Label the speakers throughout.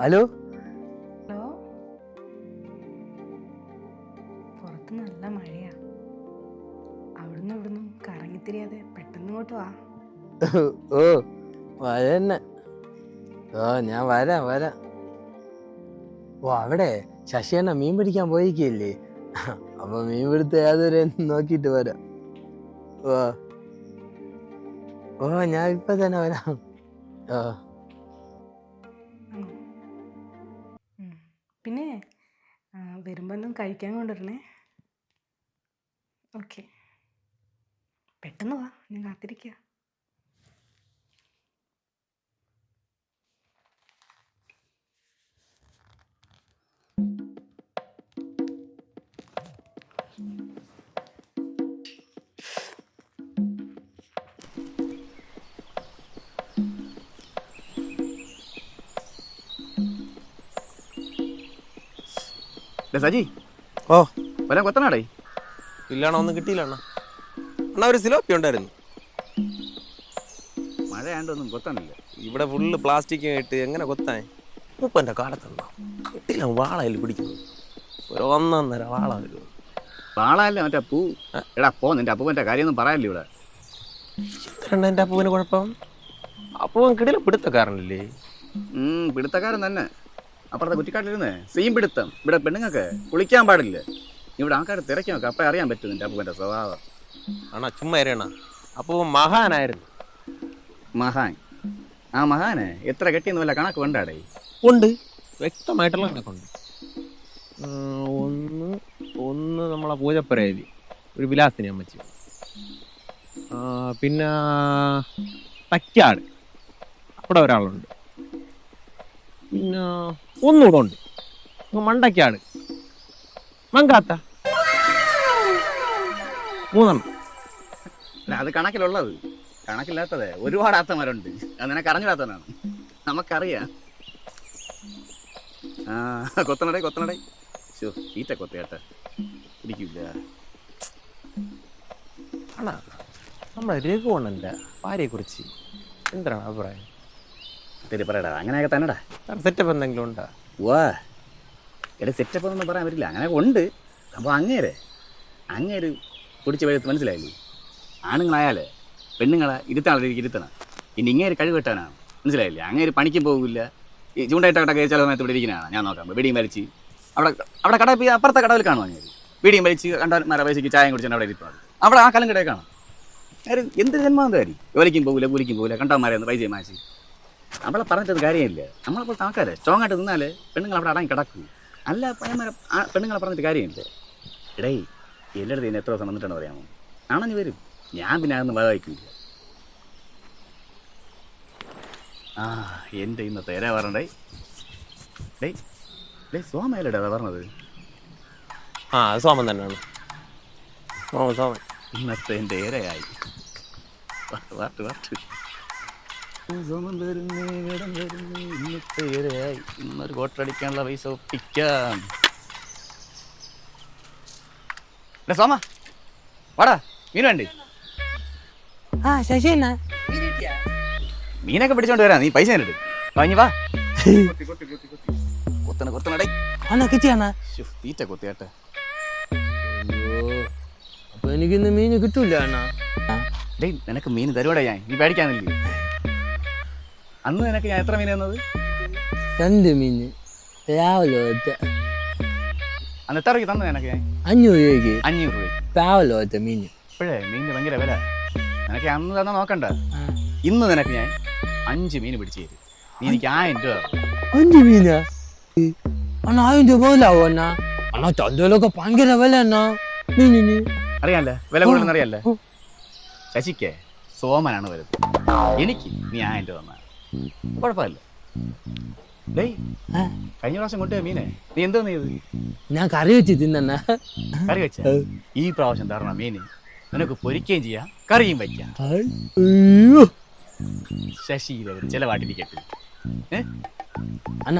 Speaker 1: Hello?
Speaker 2: Hello? പുറത്ത് നല്ല മഴയാ. അവിടുന്ന് ഇവിടുന്നും കറങ്ങിത്തിരിയാതെ പെട്ടെന്ന് ഇങ്ങോട്ട് വാ.
Speaker 1: ഓ മഴ തന്നെ. ഓ ഞാൻ വരാം വരാം. ഓ അവിടെ ശശിയണ്ണ മീൻ പിടിക്കാൻ പോയിക്കില്ലേ അപ്പൊ മീൻ പിടുത്ത യാതൊരു നോക്കിയിട്ട് വരാം. ഓ. ഓ ഞാൻ ഇപ്പൊ തന്നെ വരാം. ഓ
Speaker 2: കഴിക്കാൻ കൊണ്ടുവരണേ. ഓക്കെ. പെട്ടെന്ന് വാ ഞാൻ കാത്തിരിക്കുക
Speaker 3: സജി.
Speaker 4: ഓ.
Speaker 3: വരാൻ കൊത്തനാടേ?
Speaker 4: ഇല്ലാണോ? ഒന്നും കിട്ടിയില്ല അണ്ണാ. അണ്ണാ ഒരു സിലോപ്പി ഉണ്ടായിരുന്നു.
Speaker 3: മഴയാണ്ടൊന്നും കൊത്താനില്ല
Speaker 4: ഇവിടെ ഫുള്ള് പ്ലാസ്റ്റിക് ആയിട്ട് എങ്ങനെ കൊത്താൻ? മൂപ്പന്റെ കാലത്തുണ്ടോ കിട്ടില്ല വാളയിൽ പിടിക്കുന്നു. ഒരു ഒന്നൊന്നര വാള വരുമോ
Speaker 3: വാളല്ല മറ്റേ പൂ? എടാ പോ നിന്റെ അപ്പൂപ്പന്റെ കാര്യമൊന്നും പറയാനില്ല ഇവിടെ?
Speaker 4: എന്താണ് എന്റെ അപ്പൂവിന് കുഴപ്പം? അപ്പൂവൻ കിടില പിടുത്തക്കാരനല്ലേ?
Speaker 3: ഉം, പിടുത്തക്കാരൻ തന്നെ. അപ്പുറത്തെ കുറ്റിക്കാട്ടിലിരുന്ന്? സീൻ പിടുത്തം. ഇവിടെ പെണ്ണുങ്ങൾക്ക് കുളിക്കാൻ പാടില്ല. ഇവിടെ ആൾക്കാർ തിരക്കി നോക്കാം. അപ്പം അറിയാൻ പറ്റും നിന്റെ അപ്പൂപ്പന്റെ സ്വഭാവം.
Speaker 4: അണ്ണാ ചുമ്മാ ഇരയണ? അപ്പൂവൻ മഹാനായിരുന്നു.
Speaker 3: മഹാൻ. ആ മഹാനെ എത്ര കെട്ടിയെന്ന് വല്ല കണക്ക് വേണ്ടാടേ
Speaker 4: ഉണ്ട്. വ്യക്തമായിട്ടുള്ള കണക്കുണ്ട്. ഒന്ന് ഒന്ന് നമ്മളെ പൂജപ്പുരയിൽ ഒരു വിലാസിനി അമ്മച്ചി. ആ, പിന്നെ തക്കാട് അവിടെ ഒരാളുണ്ട്. പിന്നെ ഒന്നുകൂടെ ഉണ്ട് മണ്ടക്കാട് മങ്കാത്ത. മൂന്നെണ്ണം.
Speaker 3: അല്ല അത് കണക്കിലുള്ളത്. കണക്കില്ലാത്തത് ഒരുപാട് ആത്തമാരുണ്ട്. അങ്ങനെ നിനക്ക് അറിഞ്ഞിടാത്തവനാണ് നമുക്കറിയാം. ആ കൊത്തണടേ കൊത്തണടേ ശോ ഈറ്റ കൊത്ത പിടിക്കില്ല
Speaker 4: നമ്മളെ നമ്മുടെ രഘുവണ്ണന്റെ ഭാര്യയെക്കുറിച്ച് എന്താണ് അഭിപ്രായം?
Speaker 3: ശരി പറയടാ. അങ്ങനെയൊക്കെ തന്നെടാ.
Speaker 4: സെറ്റപ്പ് എന്തെങ്കിലും ഉണ്ടോ?
Speaker 3: വാ എടാ സെറ്റപ്പ് ഒന്നും പറയാൻ പറ്റില്ല. അങ്ങനെയൊക്കെ ഉണ്ട്. അപ്പോൾ അങ്ങേരെ. അങ്ങേര് പിടിച്ച വഴുത്ത് മനസ്സിലായില്ലേ? ആണുങ്ങളായാലേ പെണ്ണുങ്ങളെ രീതിക്ക് ഇരുത്തണം. ഇനി ഇങ്ങേര് കഴിവെട്ടാനാണ് മനസ്സിലായില്ലേ? അങ്ങേര് പണിക്കും പോകില്ല. ഈ ചൂണ്ടായിട്ടൊക്കെ ചില സമയത്ത് ഇവിടെ ഇരിക്കുന്നതാണ് ഞാൻ നോക്കാം. വെടിയും വലിച്ച് അവിടെ അവിടെ കട അപ്പുറത്തെ കടവിൽ കാണും അങ്ങേര്? വെടിയും വലിച്ച് കണ്ടാൽ പൈസക്ക് ചായം കുടിച്ചാൽ അവിടെ ഇരിപ്പാണ്. അവിടെ ആ കലം കടയിൽ കാണാം. ആര്? എന്ത് ജന്മാന്തകാരി ജോലിക്കും പോകില്ല കൂലിക്കും പോകില്ല കണ്ടാമാരെ ഒന്ന് പൈസ മാറ്റി. അവളെ പറഞ്ഞിട്ടത് കാര്യമില്ല? നമ്മളെപ്പോഴത്തെ ആൾക്കാരെ സ്ട്രോങ് ആയിട്ട് നിന്നാൽ പെണ്ണുങ്ങൾ അവിടെ അടങ്ങി കിടക്കും. അല്ല പയ്യന്മാരെ പെണ്ണുങ്ങളെ പറഞ്ഞിട്ട് കാര്യമില്ല? ഇടേ എല്ലായിടത്തും ഇതിന് എത്ര ദിവസം വന്നിട്ടാണ് പറയാമോ ആണെന്ന് വരും. ഞാൻ പിന്നെ അതൊന്നും വകവയ്ക്കില്ല ആ എന്റെ ഇന്നത്തെ ഏരാ പറഞ്ഞേ ഡേ ഡേ സോമയല്ലേ അതാ പറഞ്ഞത്?
Speaker 4: ആ അത് സോമൻ തന്നെയാണ്. സോമൻ സോമൻ
Speaker 3: ഇന്നത്തെ എന്റെ ഏരയായി വാട്ട് വാട്ട്? ഇന്നൊരു കോട്ടടിക്കാനുള്ള പൈസ ഒപ്പിക്കാം. സോമ വാടാ മീൻ വേണ്ടേ?
Speaker 1: ആ ശശിയണ്ണ
Speaker 3: മീനൊക്കെ പിടിച്ചോണ്ട് വരാം. നീ പൈസ തന്നിട്ട്. വാങ്ങി വാ. കൊത്തണ കൊത്തണടേ ശ്ശോ, തീറ്റ കൊത്തിയാട്ടെ.
Speaker 1: അപ്പൊ എനിക്കിന്ന് മീൻ കിട്ടൂല അണ്ണാ.
Speaker 3: ഡേയ് നിനക്ക് മീൻ തരുവാടാ ഞാൻ. നീ പേടിക്കാന്നില്ലേ അന്ന് നിനക്ക് ഞാൻ എത്ര മീൻ തന്നത്?
Speaker 1: രണ്ട് മീൻ. രാവിലെ ഒറ്റ.
Speaker 3: അന്ന് എത്ര രൂപയ്ക്ക് തന്നെ നിനക്ക്? ഞാൻ
Speaker 1: അഞ്ഞൂറ് രൂപയ്ക്ക്.
Speaker 3: അഞ്ഞൂറ് രൂപ.
Speaker 1: രാവിലെ ഒറ്റ മീൻ.
Speaker 3: ഇപ്പോഴേ മീനിന് ഭയങ്കര വില. നിനക്ക് അന്ന് തന്നെ നോക്കണ്ട. ഇന്ന് നിനക്ക് ഞാൻ അഞ്ച് മീൻ പിടിച്ചു തരും. നീ എനിക്ക് ആയിരം രൂപ
Speaker 1: അഞ്ച് മീനാ? അണ്ണ ആയിരം രൂപ പോലാവോ അണ്ണ? അണ്ണാ ചന്തയിലൊക്കെ ഭയങ്കര വില എന്നാ മീനിന്.
Speaker 3: അറിയാല്ലേ? വില കൂടുതലെന്ന് അറിയാല്ലേ? ശശിക്ക് സോമനാണ് വരുന്നത്. എനിക്ക് നീ ആയിരം രൂപ തന്നാ. കുഴപ്പമില്ല. ഡേയ്. കഴിഞ്ഞ പ്രാവശ്യം കൊണ്ടുപോയ മീനെ. നീ എന്തോ നീ
Speaker 1: ഞാൻ കറി വെച്ച് തിന്നണ്ണ.
Speaker 3: കറി വെച്ച? ഈ പ്രാവശ്യം തരണം മീന്. നിനക്ക് പൊരിക്കുകയും ചെയ്യാം കറിയും വയ്ക്കാം ശശി ചില ചിലവാട്ടിരിക്കട്ടെ ഏ?
Speaker 1: അണ്ണ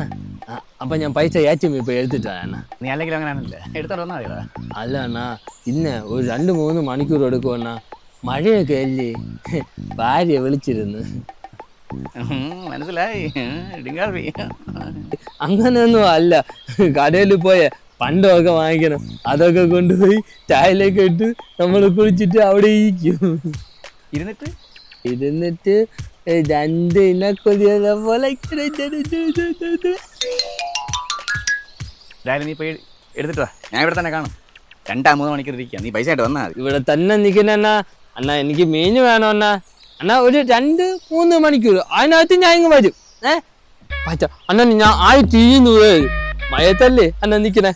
Speaker 1: അപ്പൊ ഞാൻ പൈസ ഏറ്റും ഇപ്പൊ എടുത്തിട്ടാ
Speaker 3: നീ അല്ലെങ്കിൽ അങ്ങനെയാണല്ലേ എടുത്തോണ്ട് വന്നാ മതിയടാ
Speaker 1: അല്ല അണ്ണാ ഇന്ന് ഒരു രണ്ട് മൂന്ന് മണിക്കൂർ എടുക്കും അണ്ണ? മഴയൊക്കെ അല്ലേ? ഭാര്യ വിളിച്ചിരുന്നു.
Speaker 3: മനസ്സിലായി. ഇടിങ്കാപ്പി
Speaker 1: അങ്ങനെയൊന്നും അല്ല. കടയിൽ പോയ പണ്ടൊക്കെ വാങ്ങിക്കണം. അതൊക്കെ കൊണ്ടുപോയി ചായയിലേക്ക് ഇട്ട് നമ്മൾ കുളിച്ചിട്ട് അവിടെ ഇരിക്കും.
Speaker 3: ഇരുന്നിട്ട്?
Speaker 1: ഇരുന്നിട്ട് രണ്ട് പോലെ ഇങ്ങനെ ചെറുത്
Speaker 3: രാവിലെ നീ പോയി എടുത്തിട്ട് ഞാൻ ഇവിടെ തന്നെ കാണും. രണ്ടാം മൂന്ന് മണിക്കൂർ ഇരിക്കാം. നീ പൈസ ആയിട്ട് വന്നാൽ
Speaker 1: ഇവിടെ തന്നെ നിൽക്കുന്ന അണ്ണാ. അണ്ണാ എനിക്ക് മീൻ വേണോ അണ്ണാ? അണ്ണാ ഒരു രണ്ട് മൂന്ന് മണിക്കൂർ. അതിനകത്ത് ഞാൻ ഇങ്ങ് വരും. ഏ? പറ്റ അണ്ണാ ഞാൻ ആയി തീരുന്നു മയത്തല്ലേ അന്ന നിക്കണേ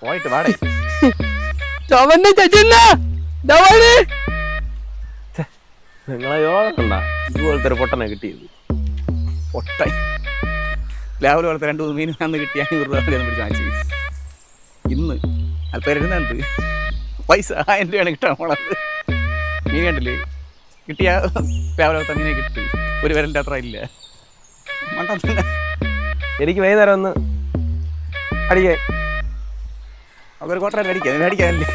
Speaker 3: പോയിട്ട് വാടേ.
Speaker 1: ചവന്റെ
Speaker 4: നിങ്ങളെ ഇതുപോലത്തെ ഒരു പൊട്ടനെ കിട്ടിയത്.
Speaker 3: ഒട്ടായി രാവിലെ പോലത്തെ രണ്ട് മൂന്ന് മീൻ അന്ന് കിട്ടിയ അഞ്ഞൂറ് പിടിച്ച് വാങ്ങിച്ചു ഇന്ന് അല്പം ഇരുന്നത് പൈസ ആയിരം രൂപയാണ് കിട്ടാൻ പോണത്. മീൻ കണ്ടില്ലേ? കിട്ടിയ രാവിലെ പോലത്തെ കിട്ടി. ഒരു വിരലിന്റെ അത്ര ഇല്ല. മണ്ടൻ തന്നെ
Speaker 4: എനിക്ക് വൈകുന്നേരം ഒന്ന് അടിക്കേ.
Speaker 3: അതൊരു കോട്ടറ അടിക്കാം. അതിന് അടിക്കാനല്ലേ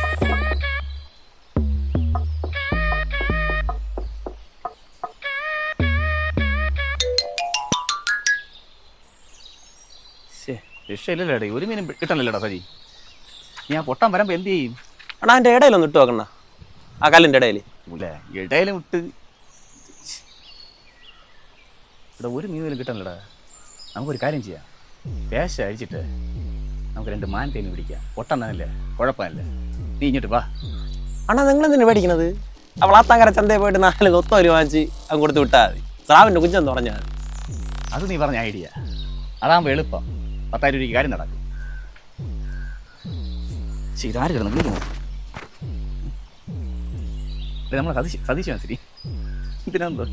Speaker 3: രക്ഷയില്ലല്ലോടേ ഒരു മീനും കിട്ടണല്ലോടാ സജി. ഞാൻ പൊട്ടാൻ വരുമ്പോൾ എന്ത് ചെയ്യും?
Speaker 4: അണ്ണാ എന്റെ ഇടയിലൊന്ന് ഇട്ട് നോക്കണ്ട. ആ കല്ലിന്റെ ഇടയിൽ.
Speaker 3: ഇല്ല ഇടയിലും വിട്ട് ഇവിടെ ഒരു മീനും കിട്ടണല്ലടാ. നമുക്കൊരു കാര്യം ചെയ്യാം. വേഷ അഴിച്ചിട്ട് നമുക്ക് രണ്ട് മാൻ തേനി പിടിക്കാം പൊട്ടന്നല്ലേ കുഴപ്പമില്ല നീ ഇങ്ങോട്ട് വാ.
Speaker 4: അണ്ണാ നിങ്ങൾ എന്തിനു മേടിക്കണത് അവൾ തങ്കര ചന്തയിൽ പോയിട്ട് നാല് കൊത്തോൽ വാങ്ങിച്ച് അങ്ങ് കൊടുത്ത് വിട്ടാൽ മതി. സ്രാവിന്റെ കുഞ്ചെന്ന് പറഞ്ഞാൽ
Speaker 3: അത് നീ പറഞ്ഞ ഐഡിയ. അതാകുമ്പോൾ എളുപ്പം. പത്തായിരം രൂപയ്ക്ക് കാര്യം നടക്കും. ശരി ഇതാര് കിടന്നു നമ്മളെ സതീഷ് സതീഷ് മേശരി ഇതിനെന്തോ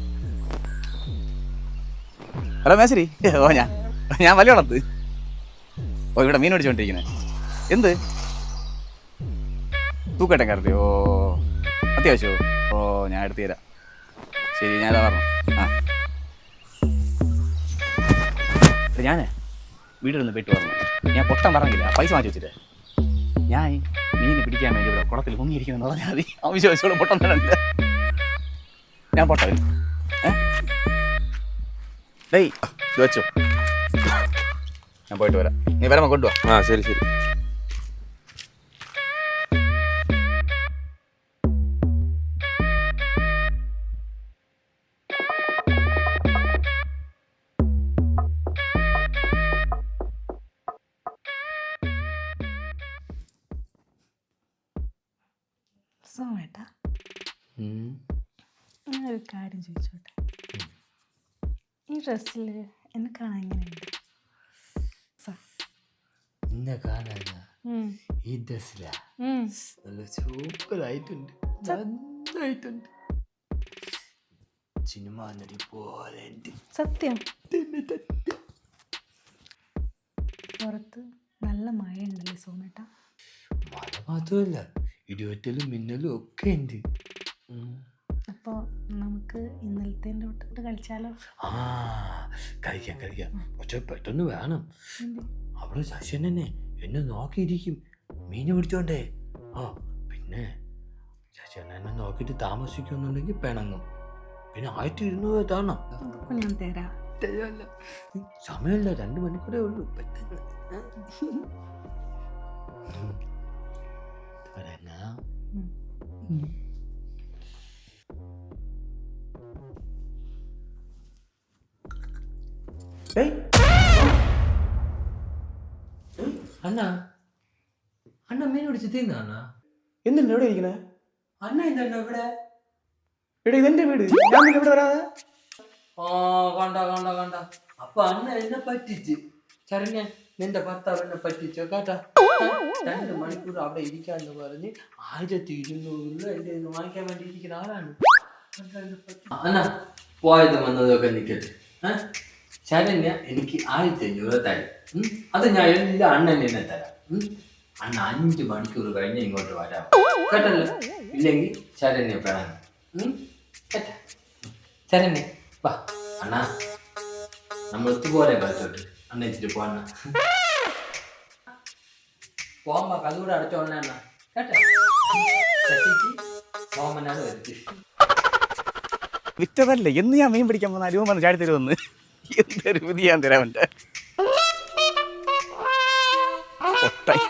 Speaker 3: ഹലോ മേശരി ഓ ഞാൻ ഞാൻ വലിയ വളർത്ത് ഓ ഇവിടെ മീൻ മേടിച്ചോണ്ടിരിക്കുന്നത് എന്ത്? തൂക്കട്ടെ കരുതി ഓ അത്യാവശ്യമോ ഓ ഞാൻ എടുത്തു തരാം. ശരി ഞാൻ ഇതാ പറഞ്ഞു. ആ. ഞാനേ വീട്ടിൽ നിന്ന് പെട്ട് പറഞ്ഞു. ഞാൻ പൊട്ടം പറഞ്ഞില്ല. പൈസ മാറ്റി വെച്ചിട്ട്. ഞാൻ മീൻ പിടിക്കാൻ വേണ്ടി ഇവിടെ കുളത്തിൽ മുങ്ങിയിരിക്കുന്നു പറഞ്ഞാൽ മതി. ആവശ്യമാവശ്യം പൊട്ടം തരണ്ട ഞാൻ പൊട്ടത് ഏയ് വെച്ചോ. ഞാൻ പോയിട്ട് വരാം. നീ വരാമോ കൊണ്ടുപോവാ
Speaker 4: ആ ശരി ശരി.
Speaker 2: സോമേട്ടാ ഞാനൊരു കാര്യം ചോദിച്ചോട്ടെ. ഈ ഡ്രസ്സിൽ എന്നെ കാണാൻ എങ്ങനെയുണ്ട്?
Speaker 1: നിന്നെ കാണാനാ?
Speaker 2: ഉം.
Speaker 1: ഈ ഡ്രസ്സിലാ. നല്ല സൂപ്പറായിട്ടുണ്ട്. നന്നായിട്ടുണ്ട്. സിനിമ നടി പോലെ
Speaker 2: സത്യം. പുറത്ത് നല്ല മഴ ഉണ്ടല്ലേ സോമേട്ട?
Speaker 1: മഴ മാത്രമല്ല ഇടിവറ്റലും മിന്നലും ഒക്കെ ഉണ്ട്.
Speaker 2: അപ്പോൾ നമുക്ക് ഇന്നലത്തെ തൊട്ടിട്ട് കളിച്ചാലോ?
Speaker 1: ആ കഴിക്കാം കഴിക്കാം പക്ഷെ പെട്ടെന്ന് വേണം. അവൾ ശശൻ തന്നെ എന്നെ നോക്കിയിരിക്കും. മീൻ പിടിച്ചോണ്ടേ. ആ പിന്നെ ശശൻ എന്നെ നോക്കിയിട്ട് താമസിക്കുന്നുണ്ടെങ്കിൽ പിണങ്ങും. പിന്നെ ആയിരത്തി ഇരുന്നൂറ് തരണം
Speaker 2: ഞാൻ തരാം.
Speaker 1: സമയമില്ല രണ്ട് മണിക്കൂറേ ഉള്ളൂ. പെട്ടെന്ന്. ഉം. തുടങ്ങാം
Speaker 2: ഉം.
Speaker 1: ഉം.
Speaker 3: ഡേയ്
Speaker 1: അണ്ണ അണ്ണ മീൻ പിടിച്ച് തിന്ന അണ്ണ
Speaker 3: എന്തുണ്ട് എവിടെ ഇരിക്കണേ
Speaker 1: അണ്ണ ഇതണ്ണ ഇവിടെ
Speaker 3: എടാ ഇതെന്റെ വീട് ഞാൻ പിന്നെ ഇവിടെ വരാതെ
Speaker 1: ആ കണ്ട കണ്ട കണ്ട അപ്പൊ അണ്ണ എന്നെ പറ്റിച്ച് ചരണ്യ നിന്റെ ഭർത്താവ് എന്നെ പറ്റിച്ചോ രണ്ട് മണിക്കൂർ അവിടെ ഇരിക്കാന്ന് പറഞ്ഞ് ആയിരത്തി ഇരുന്നൂറ് എന്റെ വാങ്ങിക്കാൻ വേണ്ടി ഇരിക്കുന്ന ആളാണ് അന്നാ പോയത് വന്നതൊക്കെ നിൽക്കട്ടെ? ശരണ്യ എനിക്ക് ആയിരത്തി അഞ്ഞൂറ് തരും. അത് ഞാൻ എല്ലാ അണ്ണനെ തരാം? അണ്ണ അഞ്ച് മണിക്കൂർ കഴിഞ്ഞ് ഇങ്ങോട്ട് വരാം. കേട്ടല്ലോ? ഇല്ലെങ്കിൽ ശരണ്യ പെടാൻ ശരണ്യ വാ. അണ്ണ നമ്മൾ ഇതുപോലെ കളിച്ചോട്ട്. അണ്ണ ഇച്ചിരി പോണ്ണ പോകുമ്പോ കഥൂടെ അടച്ചോളണ അണ്ണ കേട്ടോ ശശിക്ക് സോമനാണ് വരുത്തി
Speaker 3: വിറ്റതല്ലേ എന്ന് ഞാൻ മീൻ പിടിക്കാൻ പോകുന്ന രൂപ പറഞ്ഞ് ചാടി തരുമെന്ന് എന്തൊരു ബുദ്ധി ഞാൻ തരാം എന്റെ ഒട്ടായി